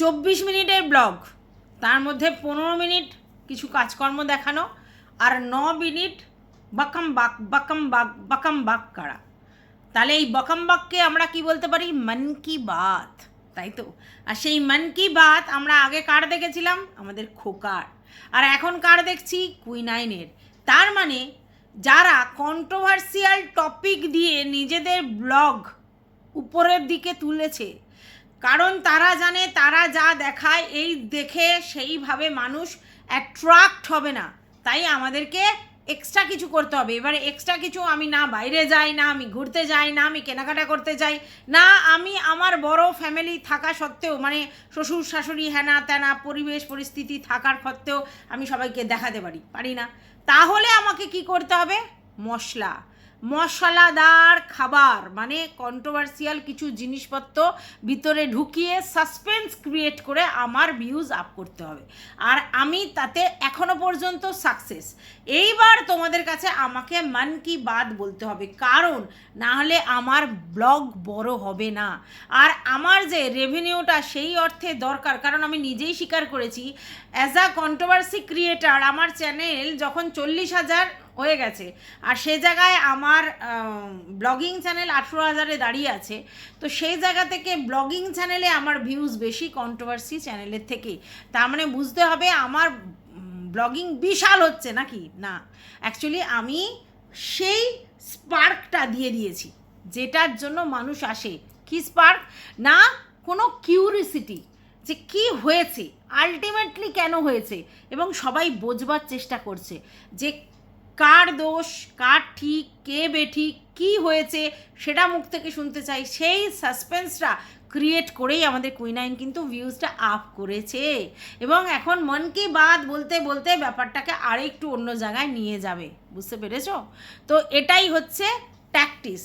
চব্বিশ মিনিটের ব্লগ। তার মধ্যে পনেরো মিনিট কিছু কাজকর্ম দেখানো আর ন মিনিট বাকাম বাক বাকাম বাক বাকাম বাক করা। তাহলে এই বকাম বাককে আমরা কি বলতে পারি? মন কি বাত, তাই তো? আর সেই মন কি বাত আমরা আগে কার দেখেছিলাম? আমাদের খোকার। আর এখন কার দেখছি? কুইনাইনের তার মানে যারা কন্ট্রোভার্সিয়াল টপিক দিয়ে নিজেদের ব্লগ উপরের দিকে তুলেছে কারণ তারা জানে, তারা যা দেখায়, এই দেখে সেইভাবে মানুষ অ্যাট্রাক্ট হবে না। তাই আমাদেরকে এক্সট্রা কিছু করতে হবে। এবারে এক্সট্রা কিছু আমি না বাইরে যাই, না আমি ঘুরতে যাই, না আমি কেনাকাটা করতে যাই, না আমি আমার বড় ফ্যামিলি থাকা সত্ত্বেও মানে শ্বশুর, শাশুড়ি হ্যানা ত্যানা পরিবেশ, পরিস্থিতি থাকার সত্ত্বেও আমি সবাইকে দেখাতে পারি পারি না। তাহলে আমাকে কি করতে হবে? মশলা। মশলাদার খাবার মানে কন্ট্রোভার্সিয়াল কিছু জিনিসপত্র ভিতরে ঢুকিয়ে সাসপেন্স ক্রিয়েট করে আমার ভিউজ আপ করতে হবে। আর আমি তাতে এখনও পর্যন্ত সাকসেস এইবার তোমাদের কাছে আমাকে মান কি বাদ বলতে হবে, কারণ না হলে আমার ব্লগ বড় হবে না। আর আমার যে রেভিনিউটা সেই অর্থে দরকার, কারণ আমি নিজেই স্বীকার করেছি অ্যাজ আ কন্ট্রোভার্সি ক্রিয়েটার আমার চ্যানেল যখন চল্লিশ হাজার হয়ে গেছে। আর সে জায়গায় আমার ব্লগিং চ্যানেল আঠেরো হাজারে দাঁড়িয়ে আছে। তো সেই জায়গা থেকে ব্লগিং চ্যানেলে আমার ভিউজ বেশি কন্ট্রোভার্সি চ্যানেলের থেকে তার মানে বুঝতে হবে আমার ব্লগিং বিশাল হচ্ছে নাকি? না। অ্যাকচুয়ালি আমি সেই স্পার্কটা দিয়ে দিয়েছি, যেটার জন্য মানুষ আসে। কি স্পার্ক না, কোনো কিউরিসিটি যে কি হয়েছে আলটিমেটলি কেন হয়েছে, এবং সবাই বোঝবার চেষ্টা করছে যে কার দোষ, কার ঠিক, কে বেঠিক কি হয়েছে সেটা মুখ থেকে শুনতে চাই। সেই সাসপেন্সটা ক্রিয়েট করেই আমাদের কুইনাইন কিন্তু ভিউজটা আপ করেছে। এবং এখন মন কি বাত বলতে বলতে ব্যাপারটাকে আরেকটু অন্য জায়গায় নিয়ে যাবে। বুঝতে পেরেছ? তো এটাই হচ্ছে ট্যাকটিস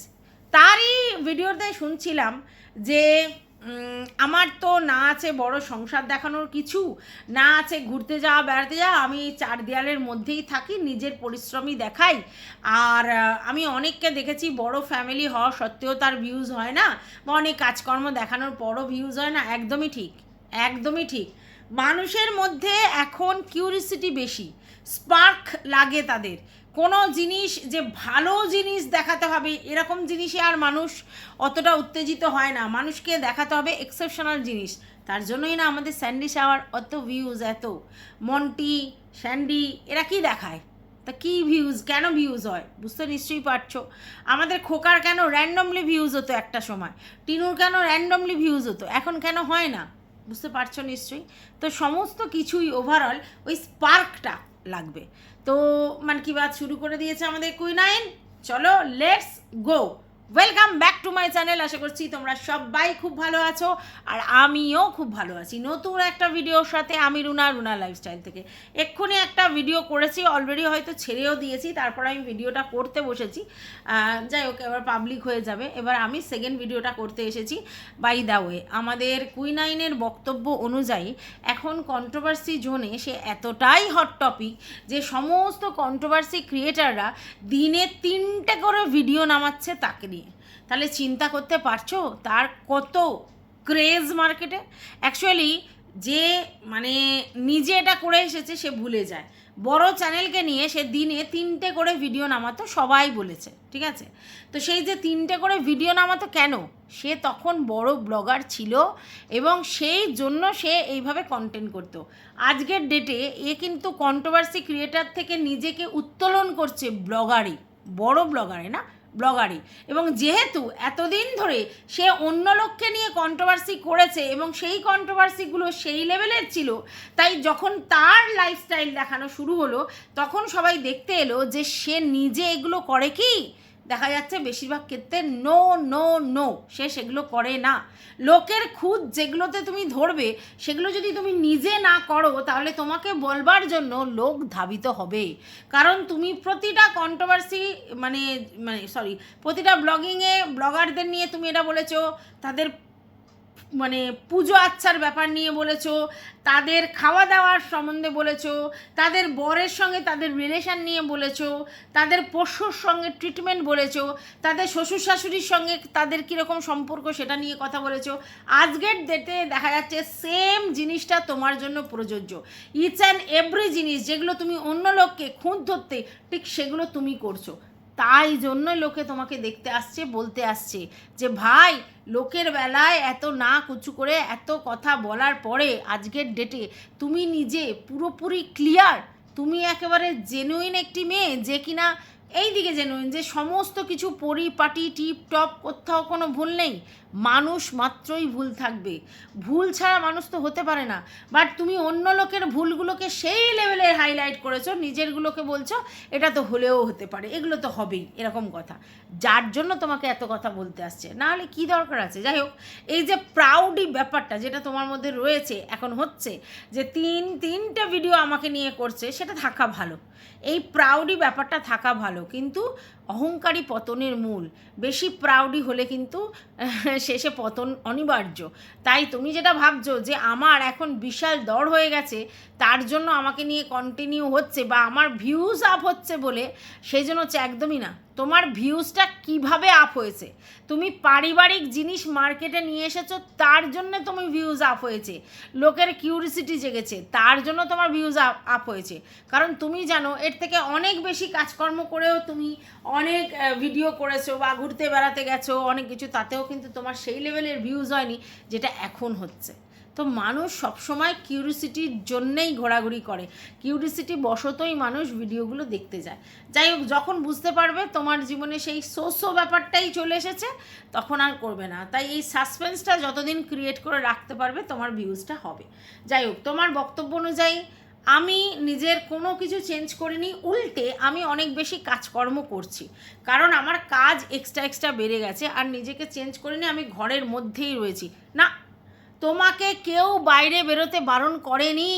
তারই ভিডিওতে শুনছিলাম যে আমার তো না আছে বড় সংসার দেখানোর কিছু, না আছে ঘুরতে যাওয়া, বেড়াতে যাওয়া, আমি চার দেয়ালের মধ্যেই থাকি, নিজের পরিশ্রমই দেখাই। আর আমি অনেককে দেখেছি, বড় ফ্যামিলি হওয়া সত্ত্বেও তার ভিউজ হয় না, বা অনেক কাজকর্ম দেখানোর পরও ভিউজ হয় না, একদমই ঠিক একদমই ঠিক। মানুষের মধ্যে এখন কিউরিসিটি বেশি স্পার্ক লাগে তাদের। কোনো জিনিস যে ভালো জিনিস দেখাতে হবে, এরকম জিনিসে আর মানুষ অতটা উত্তেজিত হয় না। মানুষকে দেখাতে হবে এক্সেপশনাল জিনিস। তার জন্যই না আমাদের স্যান্ডি শাওয়ার অত ভিউজ এত। মন্টি স্যান্ডি এরা কি দেখায়? তা কী ভিউজ কেন ভিউজ হয়? বুঝতে নিশ্চয়ই পারছ। আমাদের খোকার কেন র্যান্ডমলি ভিউজ হতো একটা সময়? টিনুর কেন র্যান্ডমলি ভিউজ হতো? এখন কেন হয় না? বুঝতে পারছ নিশ্চয়ই? তো সমস্ত কিছুই ওভারঅল ওই স্পার্কটা লাগবে। তো মানে কি বাত শুরু করে দিয়েছে আমাদের কুইনাইন। চলো let's go welcome back to my channel আশা করছি তোমরা সবাই খুব ভালো আছো আর আমিও খুব ভালো আছি। নতুন একটা ভিডিওর সাথে আমি রুনা রুনা লাইফস্টাইল থেকে। এক্ষুনি একটা ভিডিও করেছি অলরেডি হয়তো ছেড়েও দিয়েছি, তারপর আমি ভিডিওটা করতে বসেছি। যাই হোক, এবার পাবলিক হয়ে যাবে। এবার আমি সেকেন্ড ভিডিওটা করতে এসেছি। বাই দ্য ওয়ে আমাদের কুইনাইনের বক্তব্য অনুযায়ী এখন কন্ট্রোভার্সি জোনে সে এতটাই হট টপিক যে সমস্ত কন্ট্রোভার্সি ক্রিয়েটাররা দিনে তিনটে করে ভিডিও নামাচ্ছে তাকে তাহলে চিন্তা করতে পারছ? তার কত ক্রেজ মার্কেটে অ্যাকচুয়ালি যে মানে নিজে এটা করে এসেছে, সে ভুলে যায়। বড় চ্যানেলকে নিয়ে সে দিনে তিনটে করে ভিডিও নামাতো, সবাই বলেছে, ঠিক আছে? তো সেই যে তিনটে করে ভিডিও নামাতো কেন? সে তখন বড় ব্লগার ছিল এবং সেই জন্য সে এইভাবে কন্টেন্ট করতো। আজকের ডেটে এ কিন্তু কন্ট্রোভার্সি ক্রিয়েটার থেকে নিজেকে উত্তোলন করছে ব্লগারে বড় ব্লগারে না? ব্লগারে এবং যেহেতু এতদিন ধরে সে অন্য লোককে নিয়ে কন্ট্রোভার্সি করেছে এবং সেই কন্ট্রোভার্সিগুলো সেই লেভেলের ছিল, তাই যখন তার লাইফস্টাইল দেখানো শুরু হলো, তখন সবাই দেখতে এলো যে সে নিজে এগুলো করে কি? দেখা যাচ্ছে বেশিরভাগ ক্ষেত্রে নো নো নো সে সেগুলো করে না। লোকের খুদ যেগুলোতে তুমি ধরবে, সেগুলো যদি তুমি নিজে না করো, তাহলে তোমাকে বলবার জন্য লোক ধাবিত হবে। কারণ তুমি প্রতিটা কন্ট্রোভার্সি মানে মানে সরি প্রতিটা ব্লগিংয়ে ব্লগারদের নিয়ে তুমি এটা বলেছ, তাদের মানে পুজো আচ্ছার ব্যাপার নিয়ে বলেছ, তাদের খাওয়া দাওয়ার সম্বন্ধে বলেছ, তাদের বরের সঙ্গে তাদের রিলেশন নিয়ে বলেছ, তাদের পোষ্যর সঙ্গে ট্রিটমেন্ট বলেছ, তাদের শ্বশুর শাশুড়ির সঙ্গে তাদের কীরকম সম্পর্ক সেটা নিয়ে কথা বলেছ। আজকের ডেটে দেখা যাচ্ছে সেম জিনিসটা তোমার জন্য প্রযোজ্য। ইচ অ্যান্ড এভরি জিনিস যেগুলো তুমি অন্য লোককে খুঁত ধরতে, ঠিক সেগুলো তুমি করছ। তাই জন্য লোকে তোমাকে দেখতে আসছে, বলতে আসছে যে, ভাই, লোকের বেলায় এত না কুচু করে এত কথা বলার পরে আজকের ডেটে তুমি নিজে পুরোপুরি ক্লিয়ার তুমি একেবারে জেনুইন একটি মেয়ে যে কিনা এই দিকে জেনুইন যে সমস্ত কিছু পরিপাটি টিপ টপ কোথাও কোনো ভুল নেই। মানুষ মাত্রই ভুল থাকবে। ভুল ছাড়া মানুষ তো হতে পারে না। বাট তুমি অন্য লোকের ভুলগুলোকে সেই লেভেলের হাইলাইট করেছ, নিজেরগুলোকে বলছো, এটা তো হলেও হতে পারে। এগুলো তো হবেই, এরকম কথা। যার জন্য তোমাকে এত কথা বলতে আসছে। না হলে কী দরকার আছে? যাই হোক, এই যে প্রাউডি ব্যাপারটা যেটা তোমার মধ্যে রয়েছে, এখন হচ্ছে যে তিন, তিনটে ভিডিও আমাকে নিয়ে করছে, সেটা থাকা ভালো। এই প্রাউডি ব্যাপারটা থাকা ভালো। কিন্তু অহংকারী পতনের মূল। বেশি প্রাউডি হলে কিন্তু শেষে পতন অনিবার্য। তাই তুমি যেটা ভাবছ যে আমার এখন বিশাল দর হয়ে গেছে, তার জন্য আমাকে নিয়ে কন্টিনিউ হচ্ছে বা আমার ভিউজ আপ হচ্ছে বলে সেই জন্য হচ্ছে একদমই না। তোমার ভিউজটা কীভাবে আপ হয়েছে? তুমি পারিবারিক জিনিস মার্কেটে নিয়ে এসেছ, তার জন্য তুমি ভিউজ আপ হয়েছে। লোকের কিউরিসিটি জেগেছে, তার জন্য তোমার ভিউজ আপ হয়েছে। কারণ তুমি জানো, এর থেকে অনেক বেশি কাজকর্ম করেও তুমি অনেক ভিডিও করেছ বা ঘুরতে বেড়াতে গেছো, অনেক কিছু, তাতেও কিন্তু তোমার সেই লেভেলের ভিউজ হয়নি, যেটা এখন হচ্ছে। তো মানুষ সবসময় কিউরিসিটির জন্যেই ঘোরাঘুরি করে। কিউরিসিটি বশতই মানুষ ভিডিওগুলো দেখতে যায়। যাই হোক, যখন বুঝতে পারবে তোমার জীবনে সেই সোসো ব্যাপারটাই চলে এসেছে, তখন আর করবে না। তাই এই সাসপেন্সটা যতদিন ক্রিয়েট করে রাখতে পারবে, তোমার ভিউজটা হবে। যাই হোক, তোমার বক্তব্য অনুযায়ী, আমি নিজের কোনো কিছু চেঞ্জ করিনি, উল্টে আমি অনেক বেশি কাজকর্ম করছি। কারণ আমার কাজ এক্সট্রা এক্সট্রা বেড়ে গেছে, আর নিজেকে চেঞ্জ করিনি, আমি ঘরের মধ্যেই রয়েছি। না তোমাকে কেউ বাইরে বেরোতে বারণ করেনি।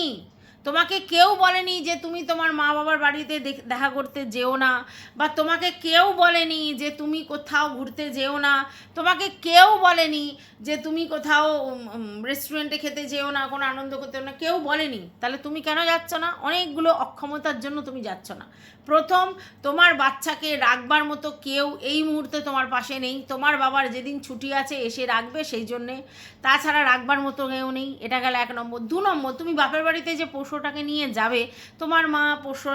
তোমাকে কেউ বলেনি যে তুমি তোমার মা বাবার বাড়িতে দেখ- করতে যেও না, বা তোমাকে কেউ বলেনি যে তুমি কোথাও ঘুরতে যেও না, তোমাকে কেউ বলেনি যে তুমি কোথাও রেস্টুরেন্টে খেতে যেও না, কোনো আনন্দ করতে না, কেউ বলেনি। তাহলে তুমি কেন যাচ্ছ না? অনেকগুলো অক্ষমতার জন্য তুমি যাচ্ছ না। প্রথম, তোমার বাচ্চাকে রাখবার মতো কেউ এই মুহূর্তে তোমার পাশে নেই। তোমার বাবার যেদিন ছুটি আছে এসে রাখবে সেই জন্যে। তাছাড়া রাখবার মতো কেউ নেই। এটা গেল এক নম্বর। দু নম্বর, তুমি বাপের বাড়িতে যে পশুটাকে নিয়ে যাবে, তোমার মা পশু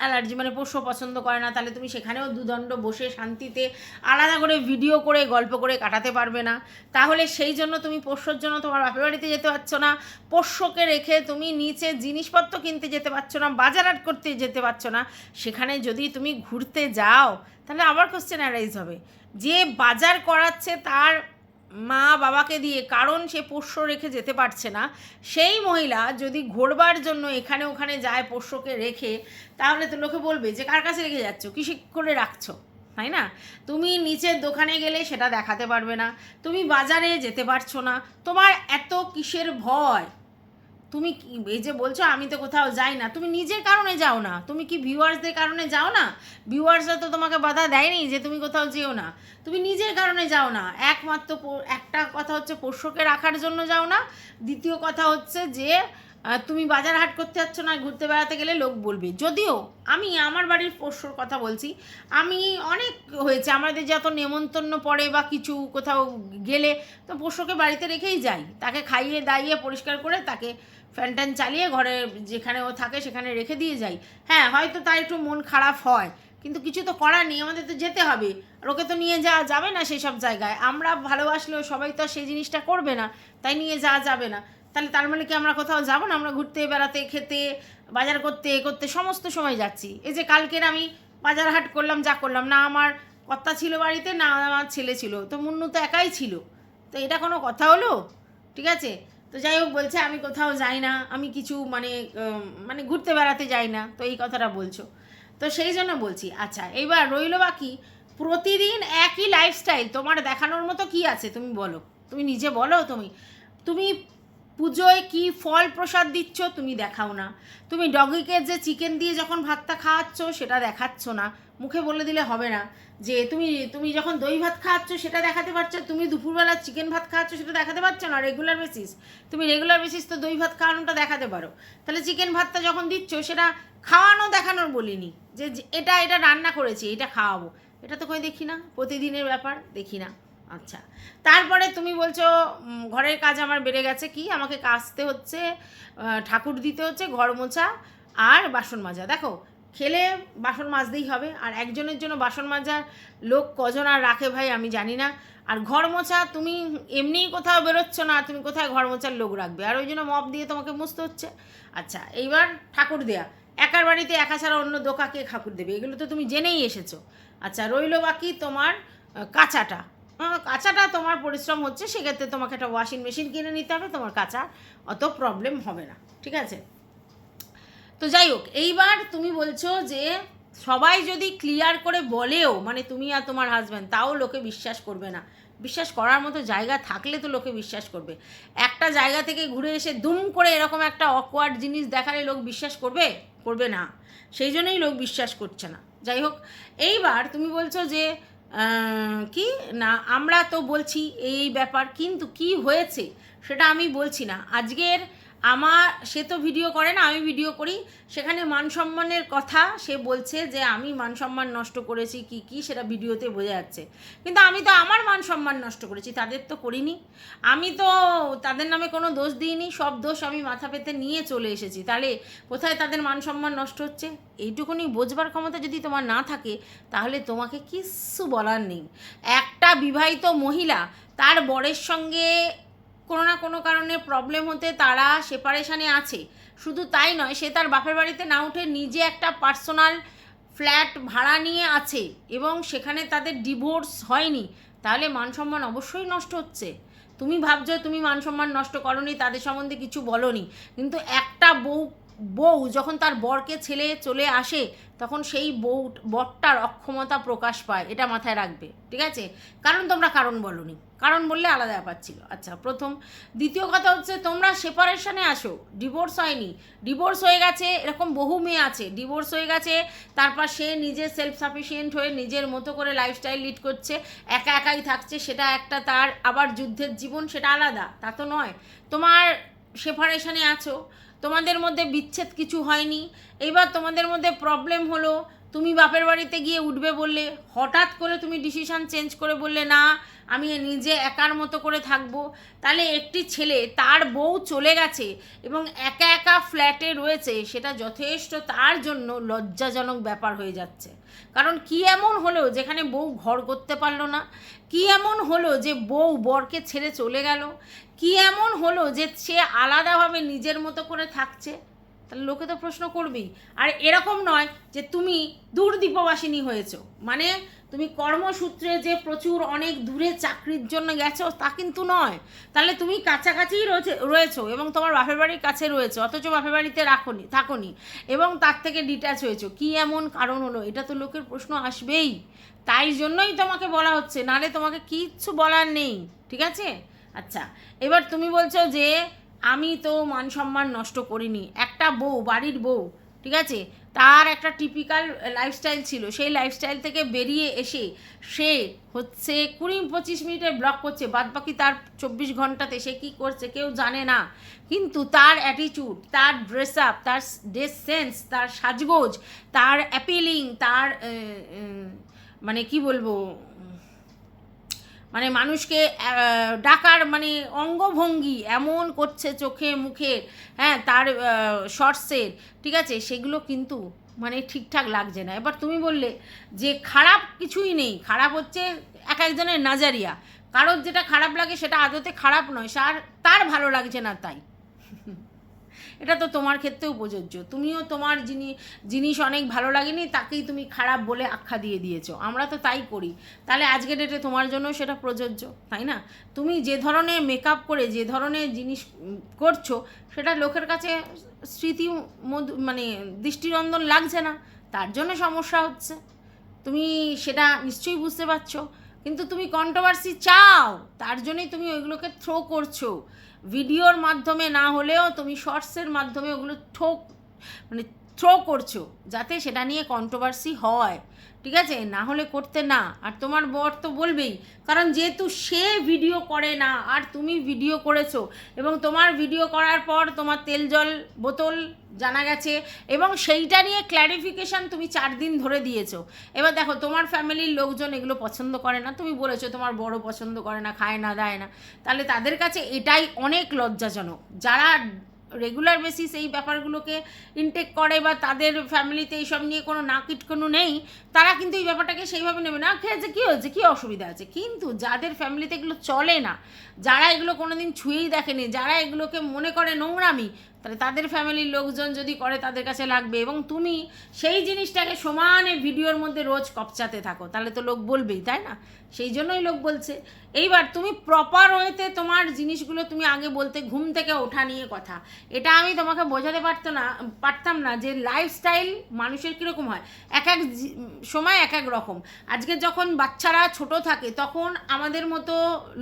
অ্যালার্জি মানে পোষ্য পছন্দ করে না, তাহলে তুমি সেখানেও দুদণ্ড বসে শান্তিতে আলাদা করে ভিডিও করে, গল্প করে কাটাতে পারবে না। তাহলে সেই জন্য তুমি পোষ্যর জন্য তোমার বাপের বাড়িতে যেতে পারছ না। পোষ্যকে রেখে তুমি নিচে জিনিসপত্র কিনতে যেতে পারছ না, বাজার হাট করতে যেতে পারছ না। সেখানে যদি তুমি ঘুরতে যাও, তাহলে আবার কোশ্চেন অ্যারাইজ হবে। যে বাজার করাচ্ছে তার মা বাবাকে দিয়ে, কারণ সে পোষ্য রেখে যেতে পারছে না, সেই মহিলা যদি ঘোরবার জন্য এখানে ওখানে যায় পোষ্যকে রেখে, তাহলে তো লোকে বলবে যে, কার কাছে রেখে যাচ্ছ? কিসে করে রাখছো? তাই না? তুমি নিচের দোকানে গেলে সেটা দেখাতে পারবে না, তুমি বাজারে যেতে পারছ না, তোমার এত কিসের ভয়? তুমি এই যে বলছো আমি তো কোথাও যাই না, তুমি নিজের কারণে যাও না, তুমি কি ভিউয়ার্সদের কারণে যাও না? ভিউয়ার্সরা তো তোমাকে বাধা দেয়নি যে তুমি কোথাও যেও না। তুমি নিজের কারণে যাও না, একমাত্র একটা কথা হচ্ছে পোষ্যকে রাখার জন্য যাও না, দ্বিতীয় কথা হচ্ছে যে তুমি বাজার হাট করতে যাচ্ছ না, ঘুরতে বেড়াতে গেলে লোক বলবে। যদিও আমি আমার বাড়ির পোষ্যর কথা বলছি, আমি অনেক হয়েছে, আমাদের যত নেমন্তন্ন পড়ে বা কিছু কোথাও গেলে, তো পোষ্যকে বাড়িতে রেখেই যাই। তাকে খাইয়ে, দাইয়ে, পরিষ্কার করে তাকে ফ্যান ট্যান চালিয়ে ঘরে যেখানে ও থাকে সেখানে রেখে দিয়ে যাই। হ্যাঁ হয়তো তার একটু মন খারাপ হয়, কিন্তু কিছু তো করার নেই, আমাদের তো যেতে হবে। আর ওকে তো নিয়ে যাওয়া যাবে না সেই সব জায়গায়। আমরা ভালোবাসলেও সবাই তো সেই জিনিসটা করবে না, তাই নিয়ে যাওয়া যাবে না। তাহলে তার মানে কি আমরা কোথাও যাব না? আমরা ঘুরতে, বেড়াতে, খেতে, বাজার করতে করতে সমস্ত সময় যাচ্ছি। এই যে কালকের আমি বাজার হাট করলাম, যা করলাম, না আমার কর্তা ছিল বাড়িতে, না আমার ছেলে ছিল। তো মুন্নু তো একাই ছিল। তো এটা কোনো কথা হলো? ঠিক আছে? তো যাই হোক, বলছে, আমি কোথাও যাই না, আমি কিছু মানে মানে ঘুরতে বেড়াতে যাই না। তো এই কথাটা বলছো। তো সেই জন্য বলছি আচ্ছা এইবার রইল বাকি, প্রতিদিন একই লাইফস্টাইল তোমার দেখানোর মতো কি আছে? তুমি বলো। তুমি নিজে বলো, তুমি তুমি পুজোয় কি ফল প্রসাদ দিচ্ছ তুমি দেখাও না। তুমি ডগিকে যে চিকেন দিয়ে যখন ভাতটা খাওয়াচ্ছ সেটা দেখাচ্ছ না। মুখে বলে দিলে হবে না। যে তুমি তুমি যখন দই ভাত খাওয়াচ্ছ সেটা দেখাতে পারছ তুমি দুপুরবেলা চিকেন ভাত খাওয়াচ্ছ সেটা দেখাতে পারছ না রেগুলার বেসিস তুমি রেগুলার বেসিস তো দই ভাত খাওয়ানোটা দেখাতে পারো। তাহলে চিকেন ভাতটা যখন দিচ্ছ সেটা খাওয়ানো দেখানোর বলিনি। যে এটা এটা রান্না করেছি, এটা খাওয়াবো। এটা তো কই দেখি না, প্রতিদিনের ব্যাপার, দেখি না। আচ্ছা। তারপরে তুমি বলছো ঘরের কাজ আমার বেড়ে গেছে। কি? আমাকে কাচতে হচ্ছে ঠাকুর দিতে হচ্ছে, ঘর মোছা আর বাসন মাজা। দেখো, খেলে বাসন মাজতেই হবে। আর একজনের জন্য বাসন মাজার লোক কজন আর রাখে ভাই, আমি জানি না। আর ঘর মোছা তুমি এমনিই কোথাও বেরোচ্ছ না, তুমি কোথায় ঘর মোছার লোক রাখবে? আর ওই জন্য মপ দিয়ে তোমাকে মুছতে হচ্ছে। আচ্ছা এইবার ঠাকুর দেয়া। একার বাড়িতে একা ছাড়া অন্য দোকাকে ঠাকুর দেবে? এগুলো তো তুমি জেনেই এসেছ। আচ্ছা রইল বাকি তোমার কাঁচাটা। কাঁচাটা তোমার পরিশ্রম হচ্ছে, সেক্ষেত্রে তোমাকে একটা ওয়াশিং মেশিন কিনে নিতে হবে, তোমার কাঁচা অত প্রবলেম হবে না, ঠিক আছে? তো যাই হোক, এইবার তুমি বলছো যে সবাই যদি ক্লিয়ার করে বলেও মানে তুমি আর তোমার হাজব্যান্ড তাও লোকে বিশ্বাস করবে না। বিশ্বাস করার মতো জায়গা থাকলে তো লোকে বিশ্বাস করবে। একটা জায়গা থেকে ঘুরে এসে দুম করে এরকম একটা অকওয়ার্ড জিনিস দেখালে লোক বিশ্বাস করবে? করবে না। সেই জন্যই লোক বিশ্বাস করছে না। যাই হোক, এইবার তুমি বলছো যে কি? না, আমরা তো বলছি এই ব্যাপার, কিন্তু কি হয়েছে সেটা আমি বলছি না। আজকের আমার, সে তো ভিডিও করে না, আমি ভিডিও করি। সেখানে মান সম্মানের কথা সে বলছে যে, আমি মান সম্মান নষ্ট করেছি, কি কি, সেটা ভিডিওতে বোঝা যাচ্ছে। কিন্তু আমি তো আমার মান সম্মান নষ্ট করেছি, তাদের তো করিনি। আমি তো তাদের নামে কোনো দোষ দিইনি, সব দোষ আমি মাথা পেতে নিয়ে চলে এসেছি। তাহলে কোথায় তাদের মান সম্মান নষ্ট হচ্ছে? এইটুকুনি বোঝবার ক্ষমতা যদি তোমার না থাকে, তাহলে তোমাকে কিচ্ছু বলার নেই। একটা বিবাহিত মহিলা, তার বরের সঙ্গে কোনো না কোনো কারণে প্রবলেম হতে তারা সেপারেশানে আছে। শুধু তাই নয়, সে তার বাপের বাড়িতে না উঠে নিজে একটা পার্সোনাল ফ্ল্যাট ভাড়া নিয়ে আছে এবং সেখানে তাদের ডিভোর্স হয়নি। তাহলে মান সম্মান অবশ্যই নষ্ট হচ্ছে। তুমি ভাবছ তুমি মান সম্মান নষ্ট করনি, তাদের সম্বন্ধে কিছু বলনি। কিন্তু একটা বউ বউ যখন তার বরকে ছেলে চলে আসে, তখন সেই বউ, বরটার অক্ষমতা প্রকাশ পায়, এটা মাথায় রাখবে, ঠিক আছে? কারণ তোমরা কারণ বলনি। কারণ বললে আলাদা ব্যাপার ছিল। আচ্ছা প্রথম। দ্বিতীয় কথা হচ্ছে, তোমরা সেপারেশনে আসো। ডিভোর্স হয়নি। ডিভোর্স হয়ে গেছে, এরকম বহু মেয়ে আছে। ডিভোর্স হয়ে গেছে, তারপর সে নিজে সেলফ সাফিসিয়েন্ট হয়ে নিজের মতো করে লাইফস্টাইল লিড করছে, একা একাই থাকছে, সেটা একটা তার, আবার যুদ্ধের জীবন সেটা আলাদা, তা তো নয়। তোমার সেপারেশনে আছো, তোমাদের মধ্যে বিচ্ছেদ কিছু হয়নি, এইবার তোমাদের মধ্যে প্রবলেম হলো তুমি বাপের বাড়িতে গিয়ে উঠবে বললে, হঠাৎ করে তুমি ডিসিশন চেঞ্জ করে বললে, না, আমি নিজে একার মতো করে থাকব। তাহলে একটি ছেলে, তার বউ চলে গেছে এবং একা একা ফ্ল্যাটে রয়েছে, সেটা যথেষ্ট তার জন্য লজ্জাজনক ব্যাপার হয়ে যাচ্ছে। কারণ কি এমন হলো যেখানে বউ ঘর করতে পারল না? কি এমন হলো যে বউ বরকে ছেড়ে চলে গেল? কি এমন হলো যে সে আলাদাভাবে নিজের মতো করে থাকছে? তাহলে লোকে তো প্রশ্ন করবেই। আর এরকম নয় যে তুমি দূর দ্বীপবাসিনী হয়েছো। মানে তুমি কর্মসূত্রে যে প্রচুর অনেক দূরে চাকরির জন্য গেছো, তা কিন্তু নয়। তাহলে তুমি কাছাকাছিই রয়েছে, রয়েছো এবং তোমার বাপের বাড়ির কাছে রয়েছে, অথচ বাপের বাড়িতে রাখোনি, থাকোনি এবং তার থেকে ডিট্যাচ হয়েছো। কি এমন কারণ হলো? এটা তো লোকের প্রশ্ন আসবেই। তাই জন্যই তোমাকে বলা হচ্ছে নালে তোমাকে কিচ্ছু বলার নেই। ঠিক আছে? আচ্ছা এবার তুমি বলছো যে আমি তো মান সম্মান নষ্ট করিনি। একটা বউ, বাড়ির বউ, ঠিক আছে? তার একটা টিপিক্যাল লাইফস্টাইল ছিল। সেই লাইফস্টাইল থেকে বেরিয়ে এসে সে হচ্ছে কুড়ি পঁচিশ মিনিটের ব্লক করছে। বাদ বাকি তার চব্বিশ ঘন্টাতে সে কী করছে কেউ জানে না। কিন্তু তার অ্যাটিটিউড তার ড্রেস আপ তার ড্রেস সেন্স তার সাজগোজ, তার অ্যাপিলিং তার মানে কি বলব? মানে মানুষকে ডাকার মানে অঙ্গভঙ্গি এমন করছে চোখে, মুখে হ্যাঁ তার শর্টসের, ঠিক আছে? সেগুলো কিন্তু মানে ঠিকঠাক লাগছে না। এবার তুমি বললে যে খারাপ কিছুই নেই। খারাপ হচ্ছে এক একজনের নাজারিয়া। কারোর যেটা খারাপ লাগে সেটা আদতে খারাপ নয়। সার তার ভালো লাগছে না তাই। এটা তো তোমার ক্ষেত্রেও প্রযোজ্য। তুমিও তোমার যিনি, জিনিস অনেক ভালো লাগেনি, তাকেই তুমি খারাপ বলে আখ্যা দিয়ে দিয়েছ। আমরা তো তাই করি। তাহলে আজকে ডেটে তোমার জন্য সেটা প্রযোজ্য, তাই না? তুমি যে ধরনের মেকআপ করে, যে ধরনের জিনিস করছ, সেটা লোকের কাছে স্মৃতি মানে দৃষ্টিনন্দন লাগছে না। তার জন্য সমস্যা হচ্ছে। তুমি সেটা নিশ্চয়ই বুঝতে পারছ। কিন্তু তুমি কন্ট্রোভার্সি চাও, তার জন্যই তুমি ওইগুলোকে থ্রো করছ। ভিডিওর মাধ্যমে না হলেও তুমি শর্টসের মাধ্যমে ওগুলো ঠোক মানে থ্রো করছ, যাতে সেটা নিয়ে কন্ট্রোভার্সি হয়। ঠিক আছে? না হলে করতে না। আর তোমার বর তো বলবেই, কারণ যেহেতু সে ভিডিও করে না, আর তুমি ভিডিও করেছ, এবং তোমার ভিডিও করার পর তোমার তেল জল বোতল জানা গেছে, এবং সেইটা নিয়ে ক্ল্যারিফিকেশান তুমি চার দিন ধরে দিয়েছ। এবার দেখো, তোমার ফ্যামিলির লোকজন এগুলো পছন্দ করে না। তুমি বলেছ, তোমার বড় পছন্দ করে না, খায় না, দেয় না। তাহলে তাদের কাছে এটাই অনেক লজ্জাজনক। যারা রেগুলার বেসিস এই ব্যাপারগুলোকে ইনটেক করে বা তাদের ফ্যামিলিতে এইসব নিয়ে কোনো নাকিট কিটকোনো নেই, তারা কিন্তু এই ব্যাপারটাকে সেইভাবে নেবে। না, খেয়েছে, কী হয়েছে, কী অসুবিধা আছে? কিন্তু যাদের ফ্যামিলিতে এগুলো চলে না, যারা এগুলো কোনোদিন ছুঁয়েই দেখেনি, যারা এগুলোকে মনে করে নোংরামি তাহলে তাদের ফ্যামিলির লোকজন যদি করে তাদের কাছে লাগবে। এবং তুমি সেই জিনিসটাকে সমানে ভিডিওর মধ্যে রোজ কপচাতে থাকো। তাহলে তো লোক বলবেই, তাই না? সেই জন্যই লোক বলছে। এইবার তুমি প্রপার ওয়েতে তোমার জিনিসগুলো তুমি আগে বলতে ঘুম থেকে ওঠা নিয়ে কথা। এটা আমি তোমাকে বোঝাতে পারতো না, পারতাম না যে লাইফস্টাইল মানুষের কীরকম হয়। এক এক সময় এক এক রকম। আজকে যখন বাচ্চারা ছোট থাকে, তখন আমাদের মতো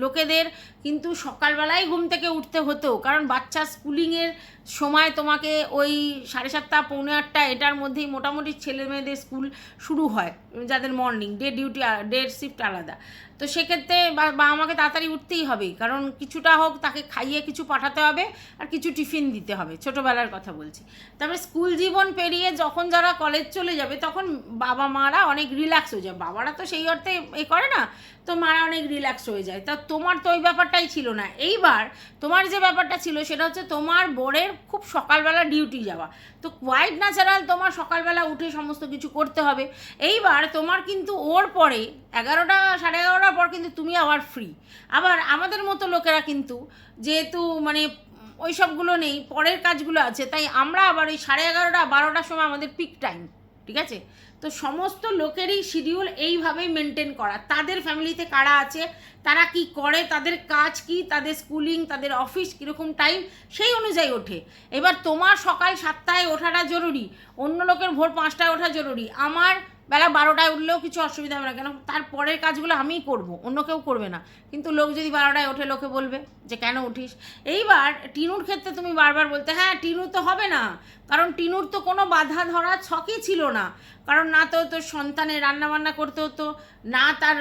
লোকেদের কিন্তু সকালবেলায় ঘুম থেকে উঠতে হতো। কারণ বাচ্চা স্কুলিংয়ের সময় তোমাকে ওই সাড়ে সাতটা, পৌনে আটটা, এটার মধ্যেই মোটামুটি ছেলে মেয়েদের স্কুল শুরু হয়, যাদের morning day duty day shift আলাদা। তো সেক্ষেত্রে বা বা আমাকে তাড়াতাড়ি উঠতেই হবে। কারণ কিছুটা হোক তাকে খাইয়ে কিছু পাঠাতে হবে আর কিছু টিফিন দিতে হবে, ছোটোবেলার কথা বলছি। তারপরে স্কুল জীবন পেরিয়ে যখন যারা কলেজ চলে যাবে, তখন বাবা মারা অনেক রিল্যাক্স হয়ে যায়। বাবারা তো সেই অর্থে এ করে না, তো মারা অনেক রিল্যাক্স হয়ে যায়। তা তোমার তো ওই ব্যাপারটাই ছিল না। এইবার তোমার যে ব্যাপারটা ছিল, সেটা হচ্ছে তোমার বরের খুব সকালবেলা ডিউটি যাওয়া। তো কোয়াইট ন্যাচারাল তোমার সকালবেলা উঠে সমস্ত কিছু করতে হবে। এইবার তোমার কিন্তু ওর পরে এগারোটা, সাড়ে এগারোটার পর কিন্তু তুমি আবার ফ্রি আবার আমাদের মতো লোকেরা কিন্তু যেহেতু মানে ওই সবগুলো নেই, পরের কাজগুলো আছে, তাই আমরা আবার ওই সাড়ে এগারোটা, বারোটার সময় আমাদের পিক টাইম ঠিক আছে? তো সমস্ত লোকেরই শিডিউল এইভাবেই মেনটেন করা। তাদের ফ্যামিলিতে কারা আছে, তারা কি করে, তাদের কাজ কি, তাদের স্কুলিং তাদের অফিস কীরকম টাইম সেই অনুযায়ী ওঠে। এবার তোমার সকাল সাতটায় ওঠাটা জরুরি, অন্য লোকের ভোর পাঁচটায় ওঠা জরুরি। আমার বেলা বারোটায় উঠলেও কিছু অসুবিধা হবে না, কেন তার পরের কাজগুলো আমিই করব, অন্য কেউ করবে না। কিন্তু লোক যদি বারোটায় ওঠে, লোকে বলবে যে, কেন উঠিস? এইবার টিনুর ক্ষেত্রে তুমি বারবার বলতে হ্যাঁ টিনু তো হবে না। কারণ টিনুর তো কোনো বাধা ধরা ছকই ছিল না। কারণ না তো তোর সন্তানের রান্নাবান্না করতে হতো, না তার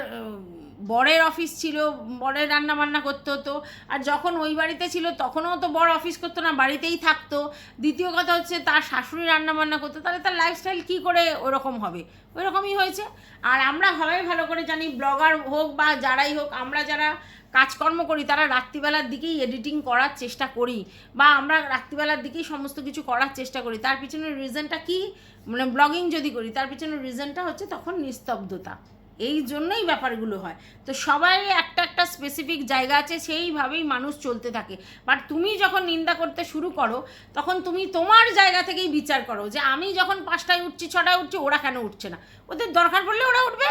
বরের অফিস ছিল, বরের রান্না বান্না করতে হতো। আর যখন ওই বাড়িতে ছিল, তখনও তো বর অফিস করতো না, বাড়িতেই থাকতো। দ্বিতীয় কথা হচ্ছে, তার শাশুড়ি রান্না বান্না করতো, তাহলে তার লাইফস্টাইল কী করে ওরকম হবে? ওই রকমই হয়েছে। আর আমরা সবাই ভালো করে জানি ব্লগার হোক বা যারাই হোক, আমরা যারা কাজকর্ম করি, তারা রাত্রিবেলার দিকেই এডিটিং করার চেষ্টা করি। বা আমরা রাত্রিবেলার দিকেই সমস্ত কিছু করার চেষ্টা করি। তার পিছনের রিজনটা কি? মানে ব্লগিং যদি করি, তার পিছনের রিজনটা হচ্ছে তখন নিস্তব্ধতা। এই জন্যই ব্যাপারগুলো হয়। তো সবাই একটা একটা স্পেসিফিক জায়গা আছে, সেইভাবেই মানুষ চলতে থাকে। বাট তুমি যখন নিন্দা করতে শুরু করো, তখন তুমি তোমার জায়গা থেকেই বিচার করো যে আমি যখন পাঁচটায় উঠছি, ছটায় উঠছি, ওরা কেন উঠছে না? ওদের দরকার পড়লে ওরা উঠবে,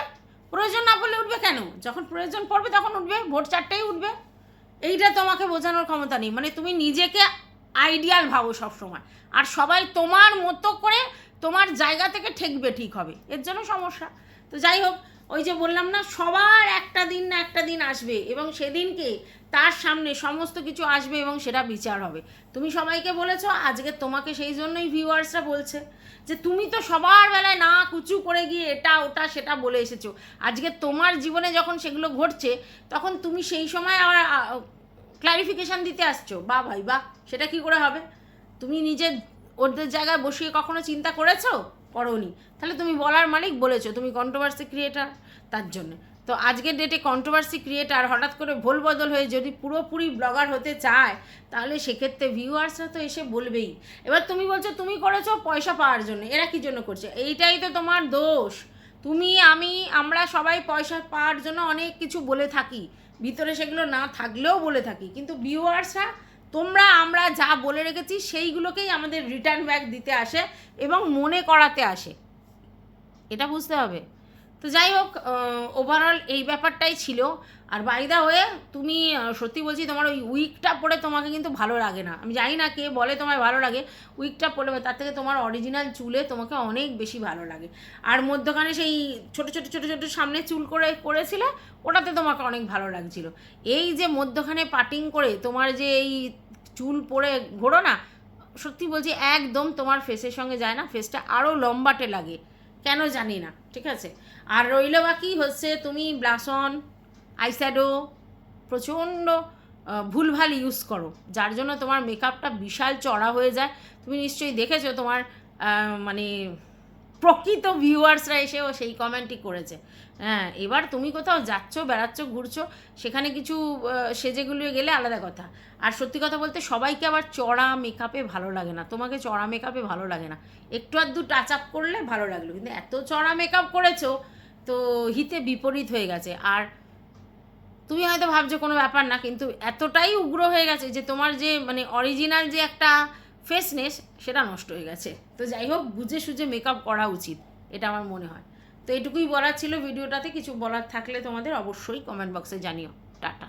প্রয়োজন না পড়লে উঠবে কেন? যখন প্রয়োজন পড়বে তখন উঠবে, ভোর চারটেই উঠবে। এইটা তোমাকে বোঝানোর ক্ষমতা নেই। মানে তুমি নিজেকে আইডিয়াল ভাবো সবসময়। আর সবাই তোমার মতো করে তোমার জায়গা থেকে ঠেকবে ঠিক হবে। এর জন্য সমস্যা। তো যাই হোক ওই যে বললাম না, সবার একটা দিন না একটা দিন আসবে এবং সেদিনকে তার সামনে সমস্ত কিছু আসবে এবং সেটা বিচার হবে। তুমি সবাইকে বলেছ, আজকে তোমাকে সেই জন্যই ভিউয়ার্সরা বলছে যে তুমি তো সবার বেলায় না কুচু করে গিয়ে এটা ওটা সেটা বলে এসেছ। আজকে তোমার জীবনে যখন সেগুলো ঘটছে, তখন তুমি সেই সময় আবার ক্লারিফিকেশান দিতে আসছো, বা ভাই, বা, সেটা কি করে হবে? তুমি নিজে ওদের জায়গায় বসিয়ে কখনো চিন্তা করেছ? করনি। তাহলে তুমি বলার মালিক বলেছ, তুমি কন্ট্রোভার্সি ক্রিয়েটার তার জন্য। তো আজকের ডেটে কন্ট্রোভার্সি ক্রিয়েটার হঠাৎ করে ভুল বদল হয়ে যদি পুরোপুরি ব্লগার হতে চায়, তাহলে সেক্ষেত্রে ভিউয়ার্সরা তো এসে বলবেই। এবার তুমি বলছো, তুমি করেছ পয়সা পাওয়ার জন্য, এরা কি জন্য করছে? এইটাই তো তোমার দোষ। তুমি, আমি, আমরা সবাই পয়সা পাওয়ার জন্য অনেক কিছু বলে থাকি। ভিতরে সেগুলো না থাকলেও বলে থাকি। কিন্তু ভিউয়ার্সরা তোমরা, আমরা যা বলে রেখেছি, সেইগুলোকেই আমাদের রিটার্ন ব্যাক দিতে আসে এবং মনে করাতে আসে। এটা বুঝতে হবে। তো যাই হোক ওভারঅল এই ব্যাপারটাই ছিল। আর বাইদা হয়ে তুমি সত্যি বলছি, তোমার ওই উইকটা পরে তোমাকে কিন্তু ভালো লাগে না। আমি জানি না কে বলে তোমায় ভালো লাগে। উইকটা পরে তার থেকে তোমার অরিজিনাল চুলে তোমাকে অনেক বেশি ভালো লাগে। আর মধ্যখানে সেই ছোট ছোট ছোট ছোট সামনে চুল করে, করেছিলে, ওটাতে তোমাকে অনেক ভালো লাগছিল। এই যে মধ্যখানে পাটিং করে তোমার যে এই চুল পরে ঘোরো না, সত্যি বলছি একদম তোমার ফেসের সঙ্গে যায় না ফেসটা আরও লম্বাটে লাগে, কেন জানি না, ঠিক আছে? আর রইল বাকি হচ্ছে তুমি ব্লাসন আইস্যাডো প্রচণ্ড ভুলভাল ইউজ করো, যার জন্য তোমার মেকআপটা বিশাল চড়া হয়ে যায়। তুমি নিশ্চয়ই দেখেছ তোমার মানে প্রকৃত ভিউয়ার্সরা এসেও সেই কমেন্টই করেছে। হ্যাঁ এবার তুমি কোথাও যাচ্ছ, বেড়াচ্ছ, ঘুরছো, সেখানে কিছু সেজেগুলো গেলে আলাদা কথা। আর সত্যি কথা বলতে সবাইকে আবার চড়া মেকআপে ভালো লাগে না। তোমাকে চড়া মেকআপে ভালো লাগে না। একটু আধটু টাচ আপ করলে ভালো লাগল। কিন্তু এত চড়া মেকআপ করেছ, তো হিতে বিপরীত হয়ে গেছে। আর তুমি হয়তো ভাবছ কোনো ব্যাপার না, কিন্তু এতটাই উগ্র হয়ে গেছে যে তোমার যে মানে অরিজিনাল যে একটা ফেসনেস সেটা নষ্ট হয়ে গেছে। তো যাই হোক, বুঝে সুঝে মেকআপ করা উচিত, এটা আমার মনে হয়। তো এটুকুই বলার ছিল ভিডিওটাতে, কিছু বলার থাকলে তোমাদের অবশ্যই কমেন্ট বক্সে জানিও। টাটা।